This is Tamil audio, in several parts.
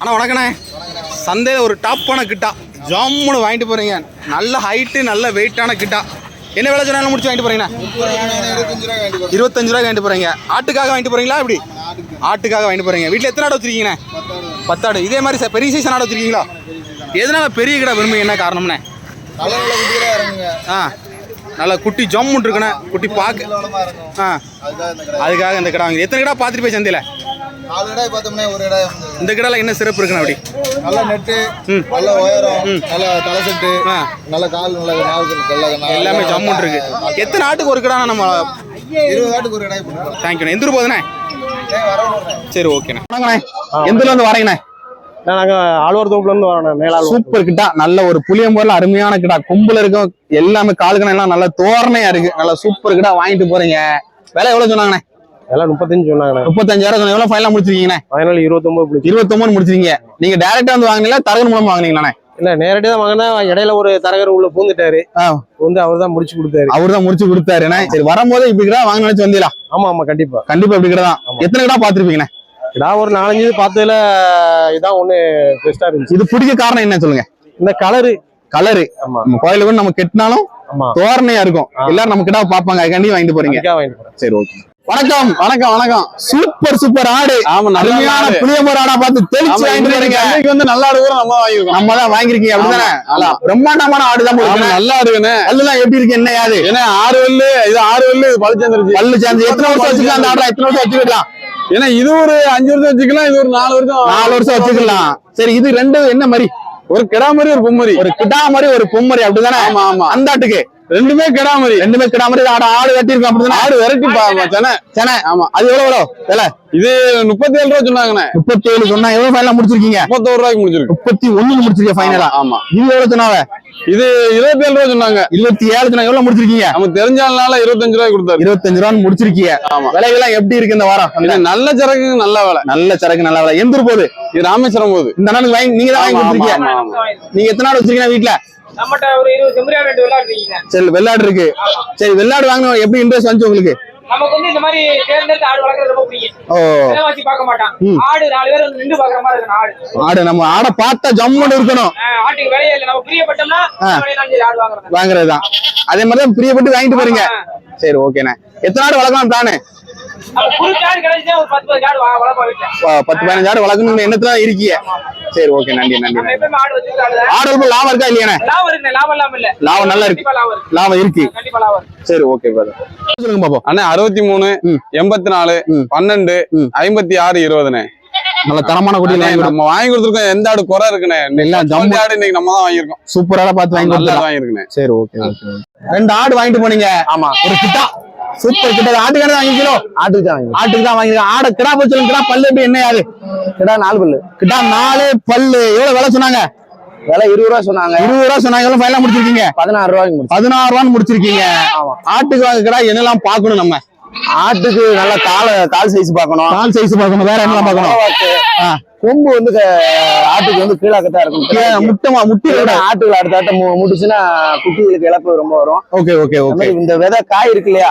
அண்ணா வணக்கண்ணே. சந்தையில் ஒரு டாப்பான கிட்டா. ஜம்முன்னு வாங்கிட்டு போகிறீங்க நல்ல ஹைட்டு நல்ல வெயிட்டான கிட்டா. என்ன வேலை சொன்னாலும் முடிச்சு வாங்கிட்டு போகிறீங்கண்ணா இருபத்தஞ்சு ரூபா வாங்கிட்டு போகிறீங்க ஆட்டுக்காக வாங்கிட்டு போகிறீங்களா இப்படி ஆட்டுக்காக வாங்கிட்டு போகிறீங்க வீட்டில் எத்தனை ஆடு வச்சிருக்கீங்கண்ணே? பத்தாடு. இதே மாதிரி ச- பெரிய சைஸ் ஆடு வச்சிருக்கீங்களா? எதனால் பெரிய கிடா விரும்பி என்ன காரணம்ண்ணே? ஆ நல்லா குட்டி ஜம்முன்னு இருக்குண்ணே. குட்டி பார்க்க ஆ அதுக்காக இந்த கடை அதுக்காக கிடா வாங்கி எத்தனை கிடா பார்த்துட்டு போய் சந்தையில்? நாலு இடம் பார்த்தோம்னா ஒரு இடம் இந்த கிடால என்ன சிறப்பு இருக்குண்ணா அப்படி? நல்ல நெட்டு. நல்ல உயரம் நல்ல தலை செட்டு. நல்ல கால் நல்ல நாள் எல்லாமே ஜம்முன் இருக்கு. எத்தனை ஆட்டுக்கு ஒரு கிடா நம்ம இருபது ஆட்டுக்கு ஒரு இடம் தேங்க்யூண்ணே எந்த ஊர் போகுதுண்ணே? வர விடுறேன் சரி ஓகேண்ணே வணக்கண்ணே எந்த இருந்து வரீங்கண்ணே நாங்கள் ஆழ்வார் தோப்புல இருந்து வரோம் மேலாள் சூப்பர் கிட்டா நல்ல ஒரு புளியம்பூர்ல அருமையான கிடா. கொம்புல இருக்கும் எல்லாமே காலுக்கணம் எல்லாம் நல்ல தோரணையா இருக்கு. நல்ல சூப்பர் கிடா வாங்கிட்டு போறீங்க. விலை எவ்வளவு சொன்னாங்கண்ணே? எல்லாம் முப்பத்தஞ்சு சொன்னாங்கண்ணே. முப்பத்தஞ்சாயிரம் சொன்னாங்க எவ்வளவு ஃபைனல் முடிச்சிருக்கீங்கண்ணே? ஃபைனல் இருபத்தொம்பது பிடிச்சி இருபத்தொன்பது முடிச்சிருக்கீங்க. நீங்க டேரக்டா வந்து வாங்குனீங்களா தரகன் மூலமா வாங்குனீங்களாண்ணே? இல்ல நேரடியாக தான் வாங்கினா இடையில ஒரு தரகர் உள்ள பூந்துட்டாரு. வந்து அவர் தான் முடிச்சு கொடுத்தாரு. அவர் தான் முடிச்சு கொடுத்தாருண்ணே. சரி வரும்போது இப்படி கிடா வாங்க நினைச்சு வந்தீங்களா? ஆமா ஆமா கண்டிப்பா. கண்டிப்பா இப்படி கிடா. எத்தனை கிடா பாத்திருப்பீங்கண்ணே நான் ஒரு நாலஞ்சு பார்த்ததுல இதான் ஒண்ணு பெஸ்டா இருந்துச்சு. இது பிடிக்க காரணம் என்ன சொல்லுங்க? இந்த கலரு கலரு ஆமா. நம்ம கோயிலுக்கு நம்ம கெட்டினாலும் தோரணையா இருக்கும். எல்லாரும் நம்ம கிட்ட பாப்பாங்க அதுக்காண்டி வாங்கிட்டு போறீங்க. சரி ஓகே வணக்கம் வணக்கம் வணக்கம். சூப்பர் சூப்பர் ஆடு. ஆமா அருமையான ஆடு. புளியமர ஆடா பார்த்து தெளிச்சு வாங்கிட்டு வந்து நல்ல ஆடு கூட நம்ம தான் வாங்கியிருக்கோம். நம்ம தான் வாங்கிருக்கீங்க அப்படிதானே பிரம்மாண்டமான ஆடு தான் நல்லா இருக்குண்ணே பல்லுலாம் எப்படி இருக்கு என்ன யாது ஏன்னா ஆறு வெள்ளு இது ஆறு வெள்ளு இது பழிச்சந்திருச்சு பல்லு சேர்ந்து எத்தனை வருஷம் வச்சுக்கலாம் அந்த ஆடா? எத்தனை வருஷம் வச்சுக்கலாம்? ஏன்னா இது ஒரு அஞ்சு வருஷம் வச்சுக்கலாம் இது ஒரு நாலு வருஷம் நாலு வருஷம் வச்சுக்கலாம். சரி இது ரெண்டு என்ன மாதிரி? ஒரு கிடா மாதிரி ஒரு பொம்மரி. ஒரு கிடா மாதிரி ஒரு பொம்மரி அப்படிதானே ஆமா ஆமா. அந்த ஆட்டுக்கு. ரெண்டுமே கிடா மாதிரி ரெண்டுமே கிடா மாதிரி ஆடு ஆடு கட்டி இருக்கும் அப்படிதானே? ஆடு வெரைட்டி பாச்சனே சேனே. ஆமா. அது எவ்வளவு எவ்வளவு விலை? இது முப்பத்தி ஏழு ரூபா சொன்னாங்கண்ணே. முப்பத்தி ஏழு சொன்னா எவ்வளவு ஃபைனலா முடிச்சிருக்கீங்க? முப்பத்தோரு ரூபாய்க்கு முடிச்சிருக்கு. முப்பத்தி ஒண்ணு முடிச்சிருக்கீங்க ஃபைனலா ஆமா. இது எவ்வளவு சொன்னாவ இது இருபத்தி ஏழு ரூபா சொன்னாங்க. இருபத்தி ஏழு சொன்னா எவ்வளவு முடிச்சிருக்கீங்க? நமக்கு தெரிஞ்சாலனால இருபத்தஞ்சு ரூபாய் கொடுத்தாரு. இருபத்தஞ்சு ரூபான்னு முடிச்சிருக்கீங்க. ஆமா. விலைகள்லாம் எப்படி இருக்கு இந்த வாரம்? நல்ல சரக்கு நல்ல வேலை. நல்ல சரக்கு நல்ல விலை. எந்த ஊர் போகுது? இது ராமேஸ்வரம் போகுது. இந்த நாளுக்கு வாங்கி நீங்க தான் வாங்கி கொடுத்துருக்கீங்க. நீங்க எத்தனை நாள் வச்சிருக்கீங்க வீட்ல? நம்மகிட்ட ஒரு இருபது செம்பரியாடு ரெண்டு விளையாடுறீங்க சரி வெள்ளாடு இருக்கு. சரி வெள்ளாடு வாங்கணும் எப்படி இன்ட்ரெஸ்ட் வந்துச்சு உங்களுக்கு? நமக்கு வந்து இந்த மாதிரி தேர்ந்தெடுத்து ஆடு வளர்க்கறது ரொம்ப பிடிக்கும். ஓ. விலைவாசி பார்க்க மாட்டான். ஆடு நாலு பேர் நின்று பாக்குற மாதிரி இருக்கணும் ஆடு. ஆடு நம்ம ஆடை பார்த்தா ஜம்முன்னு இருக்கணும். ஆட்டுக்கு விலையே இல்லை. நம்ம பிரியப்பட்டோம்னா ஆடு வாங்குறது. வாங்குறதுதான். அதே மாதிரி தான் பிரியப்பட்டு வாங்கிட்டு போறீங்க. சரி ஓகேண்ணே எத்தனை ஆடு வளர்க்கலாம் பிளானு பத்து பதினஞ்சு ஆடு வளர்க்கணும்னு எண்ணத்துல தான் இருக்கீங்க சரி ஓகே நன்றி நன்றி ஆடு லாபம் இருக்கா இல்லையாண்ணே லாபம் இருக்கு லாபம் இல்லாம இல்ல. லாபம் நல்லா இருக்கு. லாபம் இருக்கு. சரி ஓகே பிரதர் சொல்லுங்க பாப்போம். அண்ணே அறுபத்தி மூணு. எண்பத்தி நாலு. பன்னெண்டு. ஐம்பத்தி ஆறு இருபதுண்ணே. நல்ல தரமான குட்டி. நம்ம வாங்கி கொடுத்துருக்கோம். எந்த ஆடு குறை இருக்குண்ணே? எல்லாம் ஜம்மு ஆடு இன்னைக்கு நம்ம தான் வாங்கியிருக்கோம். சூப்பரான பார்த்து வாங்கி நல்லா வாங்கியிருக்குண்ணே. சரி ஓகே ஓகே ரெண்டு ஆடு வாங்கிட்டு போனீங்க. ஆமா. ஒரு கிட்டா. சூப்பர் கிட்ட ஆட்டுக்கான வாங்கிக்கலோ ஆட்டுக்கு தான் வாங்கி ஆட்டுக்கு தான் வாங்கிருக்கேன் ஆடு கிடா கிடா பல்லு எப்படி என்ன ஆகுது கிடா நாலு பல்லு. கிட்டா நாலு பல்லு. எவ்வளவு விலை சொன்னாங்க? விலை இருபது ரூபா சொன்னாங்க. இருபது ரூபா சொன்னாங்க. எவ்வளவு ஃபைனலா முடிச்சிருக்கீங்க? பதினாறு ரூபாய்க்கு பதினாறு ரூபான்னு முடிச்சிருக்கீங்க. ஆட்டுக்கு வாங்க கிடா என்னெல்லாம் பார்க்கணும் நம்ம? ஆட்டுக்கு நல்ல கால கால் சைஸ் பார்க்கணும். கால் சைஸ் பார்க்கணும். வேற என்னெல்லாம் பார்க்கணும்? ஆ. கொம்பு வந்து ஆட்டுக்கு வந்து கீழாக்கத்தான் இருக்கும். முட்டமா முட்டி இல்லைன்னா ஆட்டுகள் அடுத்த ஆட்டம் முட்டுச்சுன்னா குட்டிகளுக்கு இழப்பு ரொம்ப வரும். Okay okay okay. இந்த விதை காய் இருக்கு இல்லையா.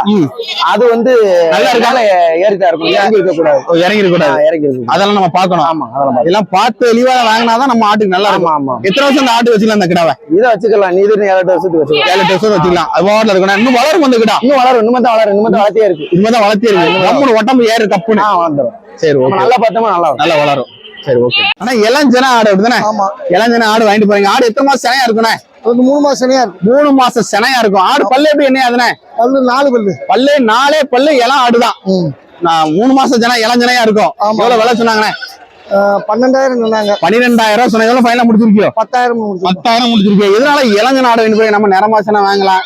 அது வந்து நல்லா இருக்கா? மேல ஏறிட்டா இருக்கும். இறங்கி இருக்க கூடாது இறங்கி இருக்க கூடாது இறங்கி இருக்கு அதெல்லாம் நம்ம பார்க்கணும். ஆமா அதெல்லாம். இதெல்லாம் பார்த்து தெளிவா வாங்கினாதான் நம்ம ஆட்டுக்கு நல்லா இருக்கும். ஆமா எத்தனை வருஷம் அந்த ஆட்டு வச்சுக்கலாம் அந்த கிடாவை? இதை வச்சுக்கலாம். நீ இது ஏழு வருஷத்துக்கு வச்சுக்கலாம். ஏழு வருஷம் வச்சுக்கலாம். அது வாட்டில் இருக்கணும் இன்னும் வளரும் அந்த கிடா. இன்னும் வளரும் இன்னும் தான் வளரும் இன்னும் தான் வளர்த்தியே இருக்கு. இனிமே தான் வளர்த்தி இருக்கு. நம்மளோட உடம்பு ஏறு கப்புன்னு ஆ வளர்ந்துரும் சரி நம்ம ஓகே. நல்லா பார்த்தோமா நல்லா நல்லா வளரும். சரி ஓகே ஆனா இளஞ்சன ஆடு அப்படிதானே? ஆமா. இளஞ்சன ஆடு வாங்கிட்டு போறீங்க. ஆடு எத்தனை மாசம் சினையா இருக்குண்ணே? ஒரு மூணு மாசம் சனியா இருக்கு. மூணு மாசம் சினையா இருக்கும். ஆடு பல்லு எப்படி என்ன அதுனே பல்லு நாலு பல்லு. பல்லு நாலே பல்லு இளம் ஆடுதான். நான் மூணு மாசம் ஜன இளஞ்சனையா இருக்கும். ஆமா. எவ்வளவு விலை சொன்னாங்கண்ணே? பன்னெண்டாயிரம் சொன்னாங்க. பன்னிரெண்டாயிரம் ரூபாய் சொன்ன எவ்வளவு ஃபைனலா முடிச்சிருக்கியோ? பத்தாயிரம் பத்தாயிரம் முடிச்சிருக்கீங்க இதனால இளஞ்சன ஆடு வாங்கிட்டு போய் நம்ம நிறமாசனா வாங்கலாம்?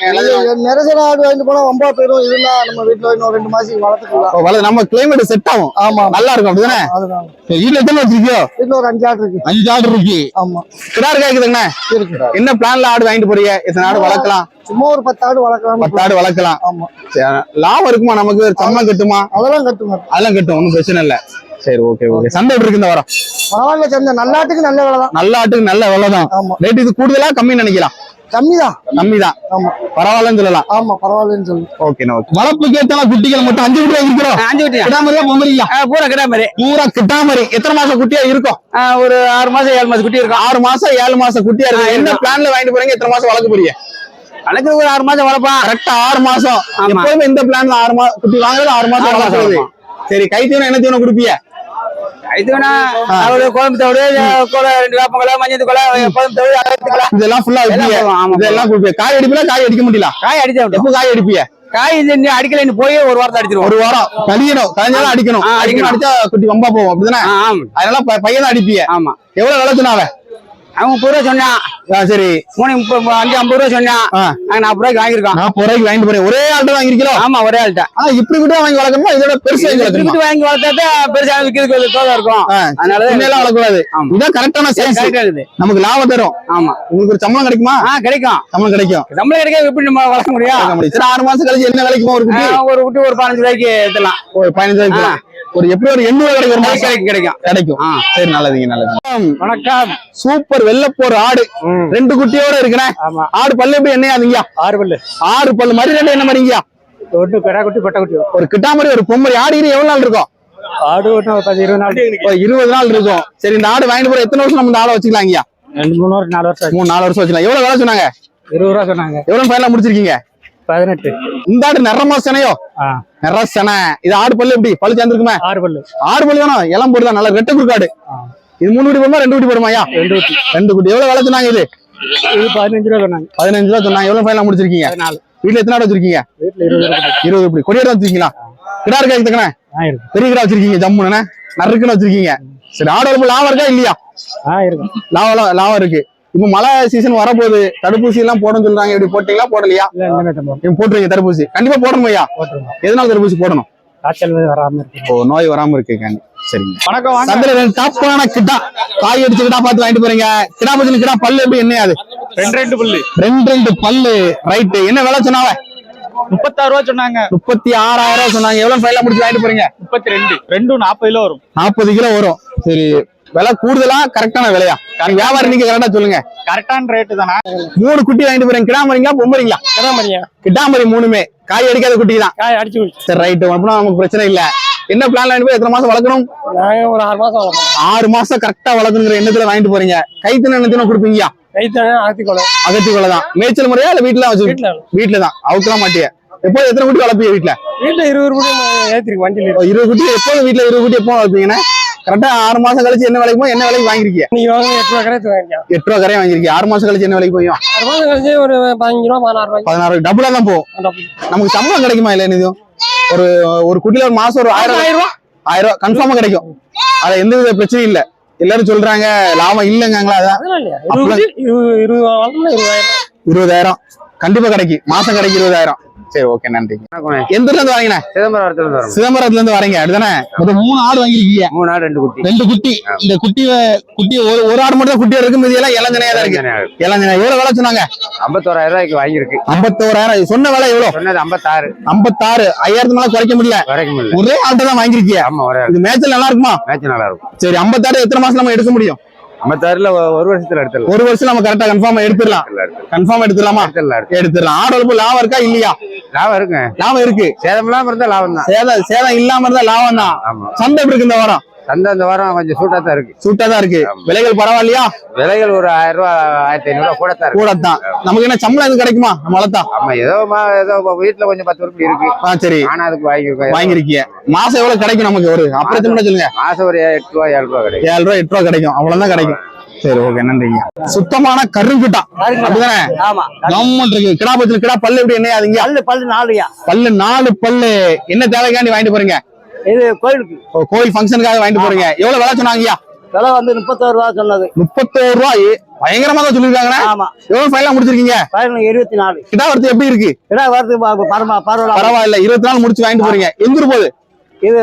நெரசன ஆடு வாங்கிட்டு போனா ரொம்ப போயிடும் இருந்தா நம்ம வீட்டுல இன்னும் ரெண்டு மாசத்துக்கு வளர்த்துக்கலாம். ஓ, வள- நம்ம கிளைமேட் செட் ஆகும். ஆமா. நல்லா இருக்கும் அப்படிதானே? அதுதான். வீட்டுல எத்தனை வச்சிருக்கியோ? வீட்டுல ஒரு அஞ்சு ஆடு இருக்கு. அஞ்சு ஆடு இருக்கு. ஆமா. கேக்குதுங்கண்ணே? இருக்கு. என்ன பிளான்ல ஆடு வாங்கிட்டு போறீங்க? எத்தனை ஆடு வளர்க்கலாம்? சும்மா ஒரு பத்து ஆடு வளர்க்கலாம். பத்து ஆடு வளர்க்கலாம். ஆமா. லாபம் இருக்குமா? நமக்கு சம்பளம் கட்டுமா? அதெல்லாம் கட்டுங்க. அதெல்லாம் கட்டும் ஒன்றும் பிரச்சனை இல்ல. சரி ஓகே ஓகே சந்தை எப்படி இருக்கு இந்த வாரம்? பரவாயில்ல சந்தை. நல்லாட்டுக்கு நல்ல வேலை தான் நல்ல ஆட்டுக்கு நல்ல விலை தான் ரேட் இது கூடுதலா கம்மி நினைக்கலாம்? கம்மி தான் கம்மி தான் ஆமா. பரவாயில்லன்னு சொல்லலாம். ஆமா பரவாயில்லன்னு சொல்லு. ஓகே ஓகே குட்டிகள் மட்டும் அஞ்சு குட்டி வாங்கிக்கிறோம் அஞ்சு குட்டி கிடாமரியா பொம்மரியா பூரா கிடா மாதிரி பூரா கிட்டாமரி எத்தனை மாசம் குட்டியா இருக்கும்? ஒரு ஆறு மாசம் ஏழு மாசம் குட்டி இருக்கும். ஆறு மாசம் ஏழு மாசம் குட்டியா இருக்கு என்ன பிளான்ல வாங்கிட்டு போறீங்க? எத்தனை மாசம் வளர்க்க போறீங்க? எனக்கு ஒரு ஆறு மாசம் வளர்ப்பான் கரெக்டா ஆறு மாசம். எப்பவுமே இந்த பிளான்ல ஆறு மாசம் குட்டி வாங்குறது ஆறு மாசம் ஆறு மாசம் வளர்க்குறது. சரி கை தீவனம் என்ன தீவனம் குடுப்பீங்க இது வேணா அவரு குழம்பு தவிடு கொலை ரெண்டு வேப்பங்கொலை மஞ்சள் கொலை குழம்பு தவிடு அரைத்து கொலை இதெல்லாம் ஃபுல்லா இதெல்லாம் காய் அடிப்பீங்களா காய் அடிக்க முடியல காய் அடிச்சு எப்போ காய் அடிப்பீங்க? காய் இது அடிக்கலைன்னு போய் ஒரு வாரத்தை அடிச்சிருவோம். ஒரு வாரம். கழியணும் கழிஞ்சாலும் அடிக்கணும். அடிக்கணும். அடிச்சா குட்டி வம்பா போகும் அப்படிதானே? அதனால பையன் தான் அடிப்பீங்க. ஆமா. எவ்வளவு விளைச்சுனாவ அவன் முப்பது ரூபா சொன்னான் சரி. மூணு முப்பது அஞ்சு ஐம்பது ரூபா சொன்னான். நாங்க நாற்பது ரூபாய்க்கு வாங்கியிருக்கோம். நாற்பது ரூபாய்க்கு வாங்கிட்டு போறேன். ஒரே ஆள்கிட்ட வாங்கிருக்கீங்களோ ஆமா ஒரே ஆள்கிட்ட. ஆனா இப்படி கூட வாங்கி வளர்க்கணுமா? இதோட பெருசா திருப்பி வாங்கி வளர்த்தா பெருசா விற்கிறதுக்கு தோதா இருக்கும். அதனால சின்னதெல்லாம் வளர்க்கக்கூடாது. ஆமா. இதான் கரெக்டான சைஸ் நமக்கு லாபம் தரும். ஆமா. உங்களுக்கு ஒரு சம்பளம் கிடைக்குமா? ஆ கிடைக்கும். சம்பளம் கிடைக்கும். நம்மளே கிடைக்க எப்படி நம்ம வளர்க்க முடியும்? ஆறு மாசம் கழிச்சு என்ன விலைக்கு ஒரு குட்டி? ஒரு குட்டி ஒரு பதினஞ்சு ரூபாய்க்கு எடுத்துலாம் ஒரு பதினஞ்சு ரூபாய்க்கு. ஒரு எப்படி ஒரு எண்ணூறு கிடைக்கும் ஒரு மாசம் கிடைக்கும். கிடைக்கும். சரி நல்லதுங்க நல்லது. வணக்கம். சூப்பர் வெள்ளப்போர் ஆடு. ரெண்டு குட்டியோட இருக்கிறேன் ஆடு பல்லு எப்படி என்னையாதீங்க ஆறு பல்லு. ஆறு பல்லு மறு ரெண்டு என்ன மாதிரிங்க ஒன்று பெரா குட்டி பட்டை குட்டி. ஒரு கிட்டாமரி ஒரு பொம்மரி. ஆடு எவ்வளவு நாள் இருக்கும்? ஆடு ஒன்று ஒரு இருபது நாள். இருபது நாள் இருக்கும். சரி இந்த ஆடு வாங்கிட்டு போற எத்தனை வருஷம் நம்ம இந்த ஆடை வச்சுக்கலாம் ஐயா ரெண்டு மூணு வருஷம் நாலு வருஷம் மூணு நாலு வருஷம் வச்சுக்கலாம் எவ்வளவு வேலை சொன்னாங்க? இருபது ரூபா சொன்னாங்க. எவ்வளவு ஃபைனலா முடிச்சிருக்கீங்க? பதினெட்டு. இந்த ஆடு நிறமா செனையோ? நிற செனை. இது ஆடு பல்லு எப்படி? பல்லு சேர்ந்துருக்குமே? ஆறு பல்லு. ஆறு பல்லு வேணும் இளம் போடுதான் நல்ல ரெட்டை குறுக்காடு இது மூணு குட்டி போடுமா? ரெண்டு குட்டி போடுமா ஐயா? ரெண்டு குட்டி. ரெண்டு குட்டி. எவ்வளவு வேலை சொன்னாங்க இது? இது பதினஞ்சு ரூபா சொன்னாங்க. பதினஞ்சு ரூபா சொன்னாங்க. எவ்வளவு ஃபைனலா முடிச்சிருக்கீங்க? பதினாலு. வீட்டுல எத்தனை ஆடு வச்சிருக்கீங்க? வீட்டுல இருபது ரூபா இருபது இப்படி கொடியாடு வச்சிருக்கீங்களா? கிடா இருக்கா இதுக்கண்ணே பெரிய கிடா வச்சிருக்கீங்க ஜம்முன்னு நறுக்குன்னு வச்சிருக்கீங்க. சரி ஆடு லாபம் இருக்கா இல்லையா? லாபம் லாபம் இருக்கு. இப்போ மழை சீசன் வரப்போகுது. தடுப்பூசி எல்லாம் போடணும்னு சொல்றாங்க. இப்படி போட்டீங்களா? போடலையா? நீங்க போட்டுருங்க தடுப்பூசி. கண்டிப்பா போடணும் ஐயா எதனால தடுப்பூசி போடணும்? காய்ச்சல் வராம இருக்கு. ஓ நோய் வராம சரிங்க. வணக்கம் சந்தையில ரெண்டு டாப்பான கிட்டா காய் அடிச்சு கிட்டா பார்த்து வாங்கிட்டு போறீங்க. கிடா பத்தி கிடா பல்லு எப்படி என்ன அது? ரெண்டு ரெண்டு பல்லு. ரெண்டு ரெண்டு பல்லு. ரைட்டு என்ன விலை சொன்னாவ முப்பத்தாறு ரூபா சொன்னாங்க. முப்பத்தி ஆறாயிரம் ரூபாய் சொன்னாங்க. எவ்வளவு ஃபைல முடிச்சு வாங்கிட்டு போறீங்க? முப்பத்தி ரெண்டு. ரெண்டும் நாற்பது கிலோ வரும். நாற்பது கிலோ வரும். சரி. விலை கூடுதலா கரெக்டான விலையா? வியாபாரம் நீங்க கரெக்டா சொல்லுங்க. கரெக்டான ரேட்டு தானே? மூணு குட்டி வாங்கிட்டு போறீங்க. கிடாமரிங்களா பொம்பரிங்களா கிடாமரியா கிடாமரி மூணுமே. காய் அடிக்காத குட்டி தான். காய் அடிச்சு சரி ரைட்டு அப்படின்னா நமக்கு பிரச்சனை இல்ல. என்ன பிளான் வாங்கிட்டு போய் எத்தனை மாசம் வளர்க்கணும்? ஒரு ஆறு மாசம் வளர்ப்போம். ஆறு மாசம் கரெக்டா வளர்க்கணுங்கிற எண்ணத்துல வாங்கிட்டு போறீங்க. கைத்தின எண்ணத்தின கொடுப்பீங்க கைத்தானே ஆத்தி கொலை அகத்தி கொலை தான். மேய்ச்சல் முறையா இல்ல வீட்டுல வச்சு வீட்டுல வீட்டுல தான். அவுக்கலாம் மாட்டிய. எப்போ எத்தனை குட்டி வளர்ப்பீங்க வீட்டுல வீட்டுல இருபது ரூபாய் ஏத்திருக்கு வண்டியில. ஓ, இருபது குட்டி. எப்போதும் வீட்டுல இருபது குட்டி எப்போ வளர்ப்பீங்கன்னா கரெக்டா ஆறு மாசம் கழிச்சு என்ன விலைக்கு போய் என்ன விலைக்கு வாங்கிருக்கீங்க நீங்க எட்டு ரூபா வாங்கிக்கலாம் எட்டு ரூபா கரையா வாங்கிருக்கீங்க ஆறு மாசம் கழிச்சு என்ன விலைக்கு போயும்? ஆறு மாசம் கழிச்சு ஒரு பதினஞ்சு ரூபா பதினாறு ரூபாய்க்கு. பதினாறு டபுளா தான் போகும். நமக்கு சம்பளம் கிடைக்குமா இல்ல இதுவும் ஒரு ஒரு குட்டில ஒரு மாசம் ஒரு ஆயிரம் ஆயிரம் ரூபா? ஆயிரம் ரூபாய் கன்ஃபார்மா கிடைக்கும். அது எந்த வித பிரச்சனையும் இல்ல. எல்லாரும் சொல்றாங்க லாபம் இல்லைங்காங்களா அதான். இருபதாயிரம் இருபதாயிரம். கண்டிப்பா கிடைக்கும். மாசம் கிடைக்கும் இருபதாயிரம். சரி ஓகே நன்றி. எந்த இருந்து வரீங்கண்ணே சிதம்பரத்துல சிதம்பரத்துல இருந்து வரீங்க அப்படிதானே? மொத்தம் மூணு ஆடு வாங்கிருக்கீங்க மூணு நாள் ரெண்டு குட்டி. ரெண்டு குட்டி. இந்த குட்டி குட்டி ஒரு ஒரு ஆடு மட்டும் தான் குட்டியா இருக்கு மீதி எல்லாம் இளஞ்சனையா தான் இருக்கு. இளஞ்சனை எவ்வளவு விலை சொன்னாங்க? ஐம்பத்தோராயிரம் ரூபாய்க்கு வாங்கியிருக்கு. ஐம்பத்தோராயிரம். சொன்ன விலை எவ்வளவு? சொன்னது ஐம்பத்தாறு. ஐம்பத்தாறு. ஐயாயிரத்து மேல குறைக்க முடியல. வரைக்கும் முடியல. ஒரே ஆள்கிட்ட தான் வாங்கிருக்கீங்க ஆமா இது மேய்ச்சல் நல்லா இருக்குமா? மேட்ச் நல்லா இருக்கும். சரி ஐம்பத்தாறு எத்தனை மாசம் நம்ம எடுக்க முடியும்? ஐம்பத்தாறுல ஒரு வருஷத்துல எடுத்துடலாம். ஒரு வருஷம் நம்ம கரெக்டா கன்ஃபார்ம் எடுத்துடலாம். கன்ஃபார்ம் எடுத்துடலாமா. எடுத்துடலாம்? ஆடு வளர்ப்பு லாபம் இருக்கா இல்லையா? லாபம் இருக்குங்க. லாபம் இருக்கு. சேதம் இல்லாம இருந்தா லாபம் தான் சேதம் சேதம் இல்லாம இருந்தா லாபம் தான் சந்தை எப்படி இருக்கு இந்த வாரம்? சந்தை இந்த வாரம் கொஞ்சம் சூட்டா தான் இருக்கு. சூட்டா தான் இருக்கு விலைகள் பரவாயில்லையா? விலைகள் ஒரு ஆயிரம் ரூபா ஆயிரத்தி ஐநூறு கூட தான் கூட தான் நமக்கு என்ன சம்பளம் எதுவும் கிடைக்குமா? நம்ம வளர்த்தா? ஆமா ஏதோ மா- ஏதோ வீட்டுல கொஞ்சம் பத்து ரூபாய் இருக்கு. ஆ சரி. ஆனா அதுக்கு வாங்கியிருக்கோம் வாங்கிருக்கீங்க மாசம் எவ்வளவு கிடைக்கும் நமக்கு ஒரு? அப்புறத்து சொல்லுங்க. மாசம் ஒரு எட்டு ரூபா ஏழு ரூபா கிடைக்கும். ஏழு ரூபா எட்டு ரூபா கிடைக்கும். அவ்வளவுதான் கிடைக்கும். சரி ஓகே நன்றிங்க. சுத்தமான கருங்கிட்டா அப்படிதானே? ஆமா. கவர்மெண்ட் இருக்கு. கிடா பத்துல கிடா பல்லு எப்படி என்ன பல்லு பல்லு நாலுயா பல்லு நாலு பல்லு. என்ன தேவைக்காண்டி வாங்கிட்டு போறீங்க? இது கோயிலுக்கு. கோயில் ஃபங்க்ஷனுக்காக வாங்கிட்டு போறீங்க. எவ்வளவு விலை சொன்னாங்கய்யா? விலை வந்து முப்பத்தோரு ரூபா சொன்னது. முப்பத்தோரு ரூபாய்? பயங்கரமா தான் சொல்லிருக்காங்கண்ணே ஆமா. எவ்வளவு ஃபைனலா முடிச்சிருக்கீங்க? பதினொன்று இருபத்தி நாலு கிடா வரத்து எப்படி இருக்கு? கிடா வரது பரவாயில்ல பரவாயில்ல. இருபத்தி நாள் முடிச்சு வாங்கிட்டு போறீங்க. எங்க போகுது? இது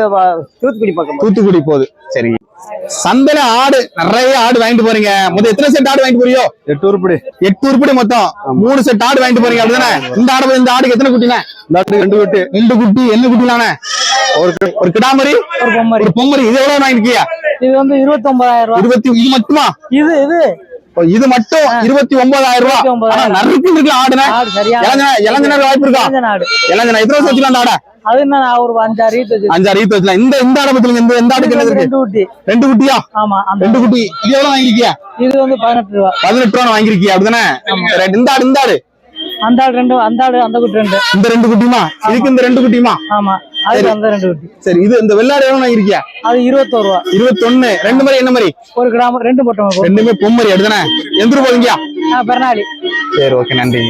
தூத்துக்குடி பக்கம். தூத்துக்குடி போகுது. சரி சந்தையில ஆடு நிறைய ஆடு வாங்கிட்டு போறீங்க. மொத்தம் எத்தனை செட் ஆடு வாங்கிட்டு போறியோ? எட்டு உருப்படி. எட்டு உருப்படி மொத்தம். மூணு செட் ஆடு வாங்கிட்டு போறீங்க அப்படிதானே? இந்த ஆடு இந்த ஆடுக்கு எத்தனை குட்டினே ரெண்டு குட்டி. ரெண்டு குட்டி என்ன குட்டிலானே ஒரு ஒரு கிடாமரி? ஒரு பொம்மரி. ஒரு பொம்மரி. இது எவ்வளவு வாங்கிருக்கியா இது வந்து இருபத்தி ஒன்பதாயிரம் ரூபா. இருபத்தி இது மட்டுமா? இது இது. இது மட்டும் இருபத்தி ஒன்பதாயிரம் ரூபாய் நறுக்கு இருக்குல்ல ஆடுன ஆடு சரியா. இளஞ்சன இளஞ்சனர் வாய்ப்பு இருக்கா? இளஞ்சன எத்தனை வருஷம் வச்சுக்கலாம் அந்த ஆடை? அது என்ன ஒரு அஞ்சாறு ஈத்து அஞ்சாறு ஈத்து வச்சுக்கலாம் இந்த இந்த ஆடை பத்தில இந்த இந்த ஆடுக்கு என்ன ரெண்டு குட்டி. ரெண்டு குட்டியா? ஆமா ரெண்டு குட்டி. இது எவ்வளவு வாங்கிருக்கியா? இது வந்து பதினெட்டு ரூபா. பதினெட்டு ரூபா வாங்கிருக்கியா? அப்படிதானே? இந்த ஆடு இந்த ஆடு. அந்த ஆடு ரெண்டு அந்த ஆடு அந்த குட்டி ரெண்டு. இந்த ரெண்டு குட்டியுமா? இதுக்கு இந்த ரெண்டு குட்டியுமா? ஆமா. அது அந்த ரெண்டு குட்டி. சரி இது இந்த வெள்ளாடு எவ்வளவு வாங்கிருக்கியா? அது இருபத்தோரு ரூபா. இருபத்தொன்னு. ரெண்டு மாதிரி என்ன மாதிரி? ஒரு கிராமம் ரெண்டு போட்டோம் ரெண்டுமே பொம்மரி அப்படிதானே? எந்திரு போவீங்கயா பெருநாளி. சரி ஓகே நன்றிங்க